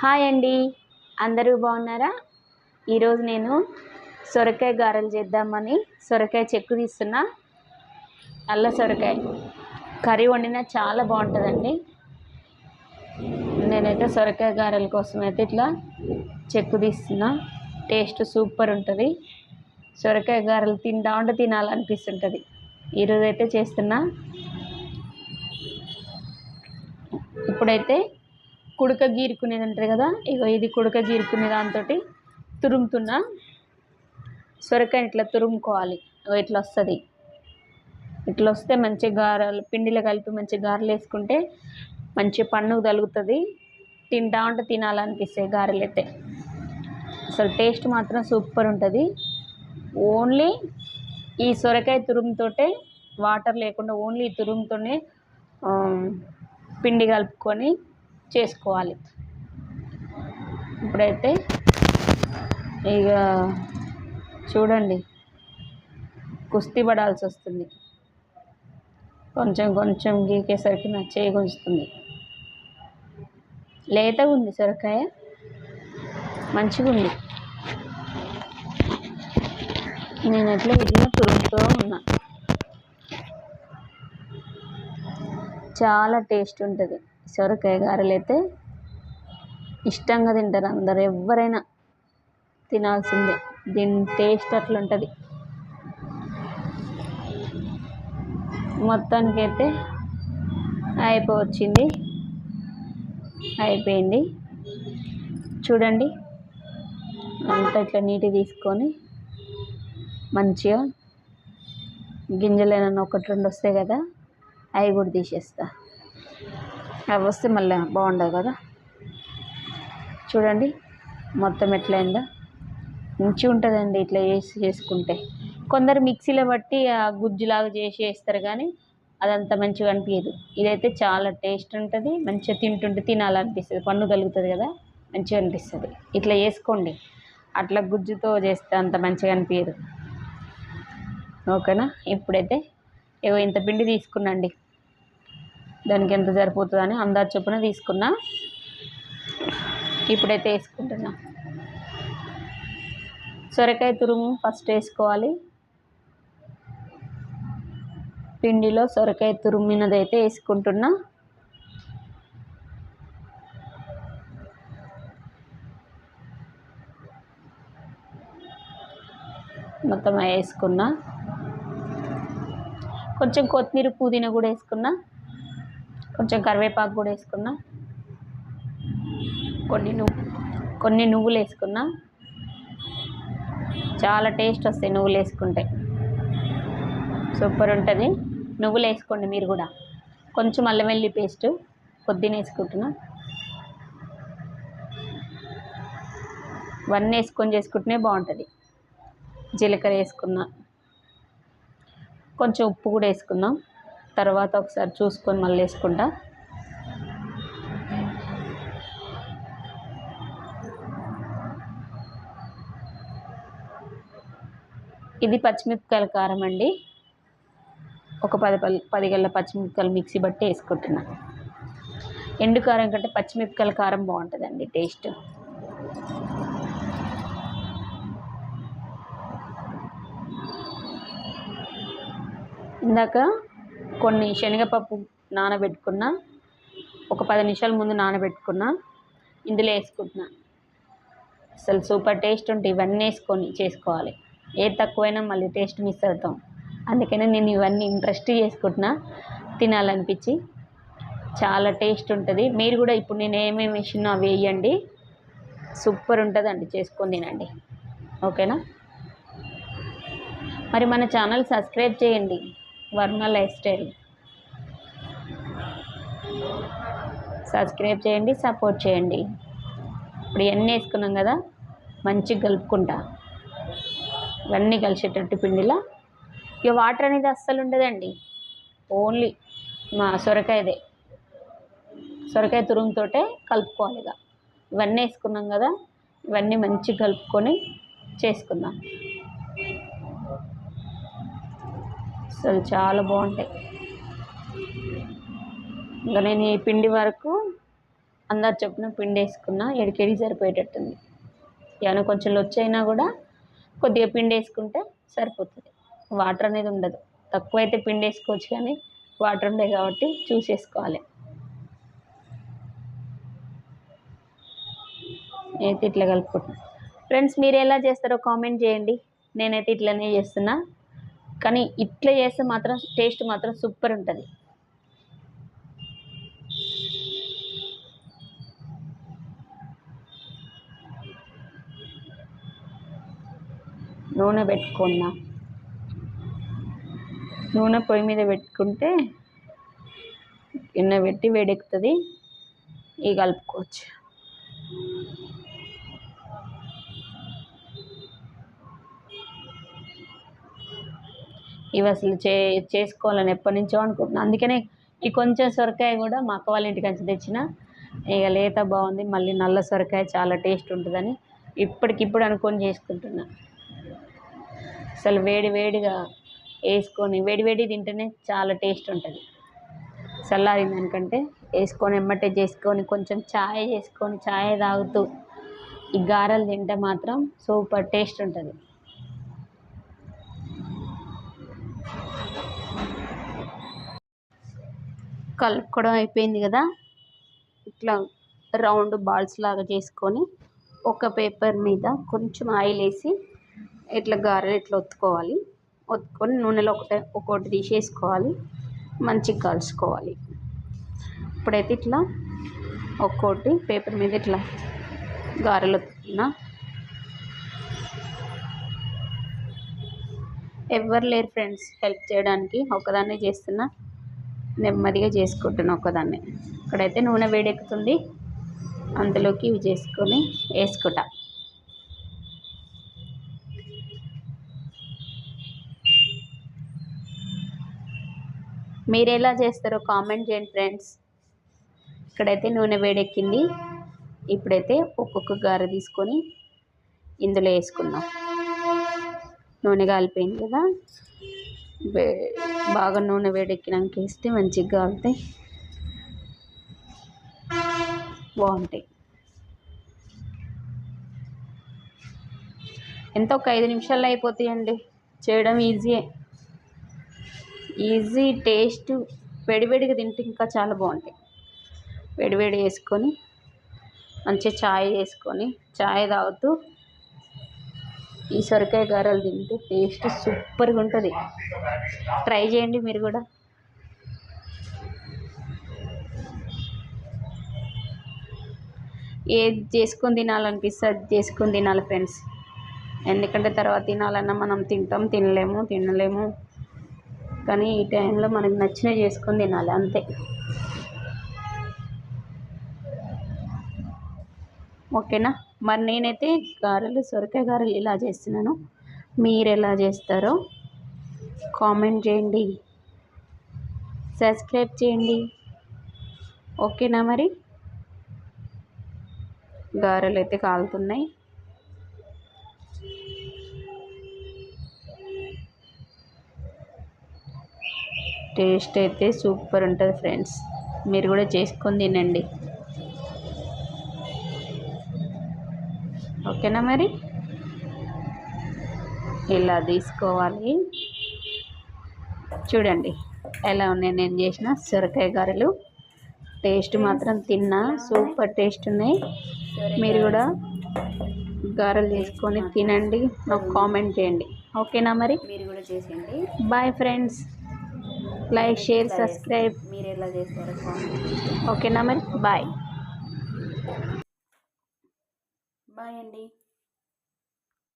Hi అండి. అందరూ బాగున్నారా? ఈరోజు నేను సొరకాయ గారెలు చేద్దామని సొరకాయ చెక్కు తీస్తున్నా. అల్ల సొరకాయ. కర్రీ వండినా చాలా బాగుంటుందండి. నేనైతే సొరకాయ గారెల కోసం అయితే ఇట్లా చెక్కు తీస్తున్నా. టేస్ట్ సూపర్ ఉంటుంది. సొరకాయ గారెలు తింటా ఉంటే తినాలనిపిస్తుంటుంది. ఈరోజైతే చేస్తున్నా. ఇప్పుడైతే కుడక గీరుకునేది అంటారు కదా? ఇగో ఇది కుడక గీరుకునే దాంతో తురుముతున్నా సొరకాయ ఇట్లా తురుముకోవాలి. ఇగో ఇట్లా వస్తుంది. ఇట్లా వస్తే మంచి గారెలు పిండిలో కలిపి మంచి గారెలు వేసుకుంటే మంచి పన్నుకు తగులుతుంది. తింటా ఉంటే తినాలనిపిస్తాయి గారెలు అయితే. అసలు టేస్ట్ మాత్రం సూపర్ ఉంటుంది. ఓన్లీ ఈ సొరకాయ తురుముతోటే వాటర్ లేకుండా ఓన్లీ ఈ తురుముతోనే పిండి కలుపుకొని చేసుకోవాలి. ఇప్పుడైతే ఇక చూడండి కుస్తీ పడాల్సి వస్తుంది. కొంచెం కొంచెం గీకేసరికి నా చేయి గుంజుతుంది. లేతగా ఉంది సొరకాయ. మంచిగా ఉంది. నేను ఎట్లా ఇట్లా తురుగుతూ ఉన్నా. చాలా టేస్ట్ ఉంటుంది. సొరకాయ గారెలు అయితే ఇష్టంగా తింటారు. అందరు ఎవరైనా తినాల్సిందే. దీని టేస్ట్ అట్లుంటుంది. మొత్తానికి అయితే అయిపోవచ్చింది. అయిపోయింది. చూడండి. అంతా ఇట్లా నీటి తీసుకొని మంచిగా గింజలు ఏమైనా ఒకటి రెండు వస్తాయి కదా అవి కూడా తీసేస్తా. అవి వస్తే మళ్ళీ బాగుండదు కదా. చూడండి మొత్తం ఎట్లయిందో. మంచిగా ఉంటుందండి ఇట్లా చేసి చేసుకుంటే. కొందరు మిక్సీలో బట్టి ఆ గుజ్జులాగా చేసి వేస్తారు కానీ అదంతా మంచిగా అనిపించదు. ఇదైతే చాలా టేస్ట్ ఉంటుంది మంచిగా తింటుంటే తినాలనిపిస్తుంది. పన్ను కలుగుతుంది కదా మంచిగా అనిపిస్తుంది. ఇట్లా చేసుకోండి. అట్లా గుజ్జుతో చేస్తే అంత మంచిగా అనిపించదు. ఓకేనా? ఇప్పుడైతే ఏవో ఇంత పిండి తీసుకున్నాండి. దానికి ఎంత సరిపోతుందని అందాజు చొప్పున తీసుకున్నా. ఇప్పుడైతే వేసుకుంటున్నా. సొరకాయ తురుము ఫస్ట్ వేసుకోవాలి. పిండిలో సొరకాయ తురుమినదైతే వేసుకుంటున్నా. మొత్తం వేసుకున్నా. కొంచెం కొత్తిమీర పుదీనా కూడా వేసుకున్నా. కొంచెం కరివేపాకు కూడా వేసుకున్నా. కొన్ని నువ్వు కొన్ని నువ్వులు వేసుకున్నా. చాలా టేస్ట్ వస్తాయి నువ్వులు వేసుకుంటే. సూపర్ ఉంటుంది. నువ్వులు వేసుకోండి మీరు కూడా. కొంచెం అల్లం వెల్లి పేస్ట్ పొద్దున వేసుకుంటున్నా. వన్ వేసుకొని చేసుకుంటేనే బాగుంటుంది. జీలకర్ర వేసుకున్నా. కొంచెం ఉప్పు కూడా వేసుకుందాం. తర్వాత ఒకసారి చూసుకొని మళ్ళీ వేసుకుంటా. ఇది పచ్చిమిరపకాయల కారం అండి. ఒక పది పల్ పది గల్ల పచ్చిమిరపకాయలు మిక్సీ బట్టి వేసుకుంటున్నా. ఎండు కారం కంటే పచ్చిమిరపకాయల కారం బాగుంటుందండి టేస్ట్. ఇందాక కొన్ని శనగపప్పు నానబెట్టుకున్న ఒక పది నిమిషాల ముందు నానబెట్టుకున్న ఇందులో వేసుకుంటున్నా. అసలు సూపర్ టేస్ట్ ఉంటే ఇవన్నీ వేసుకొని చేసుకోవాలి. ఏది తక్కువైనా మళ్ళీ టేస్ట్ మిస్ అవుతాం. అందుకనే నేను ఇవన్నీ ఇంట్రెస్ట్ చేసుకుంటున్నా. తినాలనిపించి చాలా టేస్ట్ ఉంటుంది. మీరు కూడా ఇప్పుడు నేను ఏమేమి వేసినా అవి వేయండి. సూపర్ ఉంటుందండి. చేసుకొని తినండి. ఓకేనా? మరి మన ఛానల్ సబ్స్క్రైబ్ చేయండి. Varna life style. సబ్స్క్రైబ్ చేయండి సపోర్ట్ చేయండి. ఇప్పుడు ఇవన్నీ వేసుకున్నాం కదా మంచిగా కలుపుకుంటా. ఇవన్నీ కలిసేటట్టు పిండిలా. ఇక వాటర్ అనేది అస్సలు ఉండదండి. ఓన్లీ మా సొరకాయదే. సొరకాయ తురుముతోటే కలుపుకోవాలి ఇక. ఇవన్నీ వేసుకున్నాం కదా ఇవన్నీ మంచిగా కలుపుకొని చేసుకుందాం. అసలు చాలా బాగుంటాయి. ఇంకా నేను ఈ పిండి వరకు అందరు చెప్పిన పిండి వేసుకున్నా ఎడికెడి సరిపోయేటట్టుంది. ఏమైనా కొంచెం లొచ్చైనా కూడా కొద్దిగా పిండి వేసుకుంటే సరిపోతుంది. వాటర్ అనేది ఉండదు. తక్కువ అయితే పిండి వేసుకోవచ్చు కానీ వాటర్ ఉండే కాబట్టి చూసేసుకోవాలి నేనైతే ఇట్లా కలుపుకుంటున్నాను ఫ్రెండ్స్ మీరు ఎలా చేస్తారో కామెంట్ చేయండి. నేనైతే ఇట్లనే చేస్తున్నా. కానీ ఇట్లా చేస్తే మాత్రం టేస్ట్ మాత్రం సూపర్ ఉంటుంది. నూనె పెట్టుకున్నా. నూనె పొయ్యి మీద పెట్టుకుంటే గిన్నె పెట్టి వేడెక్కుతుంది. ఇవి కలుపుకోవచ్చు. ఇవి అసలు చే చేసుకోవాలని ఎప్పటి నుంచో అనుకుంటున్నాను అందుకనే ఈ కొంచెం సొరకాయ కూడా మా అక్క వాళ్ళ ఇంటికి నుంచి తెచ్చిన ఇక లేత బాగుంది మళ్ళీ నల్ల సొరకాయ చాలా టేస్ట్ ఉంటుందని ఇప్పటికిప్పుడు అనుకొని చేసుకుంటున్నా. అసలు వేడి వేడిగా వేసుకొని వేడి వేడి తింటేనే చాలా టేస్ట్ ఉంటుంది. చల్లారిన దానికంటే వేసుకొని ఎమ్మటే చేసుకొని కొంచెం ఛాయ్ చేసుకొని ఛాయ్ తాగుతూ ఈ గారెలు తింటే మాత్రం సూపర్ టేస్ట్ ఉంటుంది. కలుపుకోవడం అయిపోయింది కదా? ఇట్లా రౌండ్ బాల్స్ లాగా చేసుకొని ఒక పేపర్ మీద కొంచెం ఆయిల్ వేసి ఇట్లా గారెలు ఇట్లా ఒత్తుకోవాలి. ఒత్తుకొని నూనెలో ఒకటి ఒక్కొక్కటి తీసేసుకోవాలి. మంచిగా కలుసుకోవాలి. ఇప్పుడైతే ఇట్లా ఒక్కోటి పేపర్ మీద ఇట్లా గారెలు ఒత్తున్నా ఎవ్వరు లేరు ఫ్రెండ్స్ హెల్ప్ చేయడానికి ఒకదాన్నే చేస్తున్నా. నెమ్మదిగా చేసుకుంటున్నా ఒక్కదాన్నే. ఇక్కడైతే నూనె వేడెక్కుతుంది. అందులోకి ఇవి చేసుకొని వేసుకుంటా. మీరు ఎలా చేస్తారో కామెంట్ చేయండి ఫ్రెండ్స్. ఇక్కడైతే నూనె వేడెక్కింది. ఇప్పుడైతే ఒక్కొక్క గార తీసుకొని ఇందులో వేసుకుందాం. నూనె కాలిపోయింది కదా. బాగా నూనె వేడెక్కినాక వేస్తే మంచిగా కాలుతాయి బాగుంటాయి. ఎంత ఒక ఐదు నిమిషాల్లో అయిపోతాయండి. చేయడం ఈజీయే ఈజీ టేస్ట్ వేడివేడిగా తింటే ఇంకా చాలా బాగుంటాయి. వేడివేడి వేసుకొని మంచిగా చాయ్ వేసుకొని చాయ్ తాగుతూ ఈ సొరకాయ గారెలు తింటే టేస్ట్ సూపర్గా ఉంటుంది. ట్రై చేయండి మీరు కూడా. ఏది చేసుకొని తినాలనిపిస్తే అది చేసుకొని తినాలి ఫ్రెండ్స్ ఎందుకంటే తర్వాత తినాలన్నా మనం తింటాం తినలేము తినలేము. కానీ ఈ టైంలో మనకు నచ్చినవి చేసుకొని తినాలి అంతే. ఓకేనా? మరి నేనైతే గారెలు సొరకాయ గారెలు ఇలా చేస్తున్నాను మీరు ఎలా చేస్తారో కామెంట్ చేయండి. సబ్స్క్రైబ్ చేయండి. ఓకేనా మరి? గారెలు అయితే కాలుతున్నాయి. టేస్ట్ అయితే సూపర్ ఉంటుంది ఫ్రెండ్స్. మీరు కూడా చేసుకొని తినండి. ఓకేనా మరి? ఇలా తీసుకోవాలి. చూడండి ఎలా ఉన్నాయి నేను చేసిన సొరకాయ గారెలు. టేస్ట్ మాత్రం తిన్నా సూపర్ టేస్ట్ ఉన్నాయి. మీరు కూడా గారెలు చేసుకొని తినండి నాకు కామెంట్ చేయండి. ఓకేనా మరి? మీరు కూడా చేసేయండి. Bye friends. Like share subscribe. మీరు ఎలా చేస్తారో ఓకేనా మరి? బాయ్. బాయ్ అండి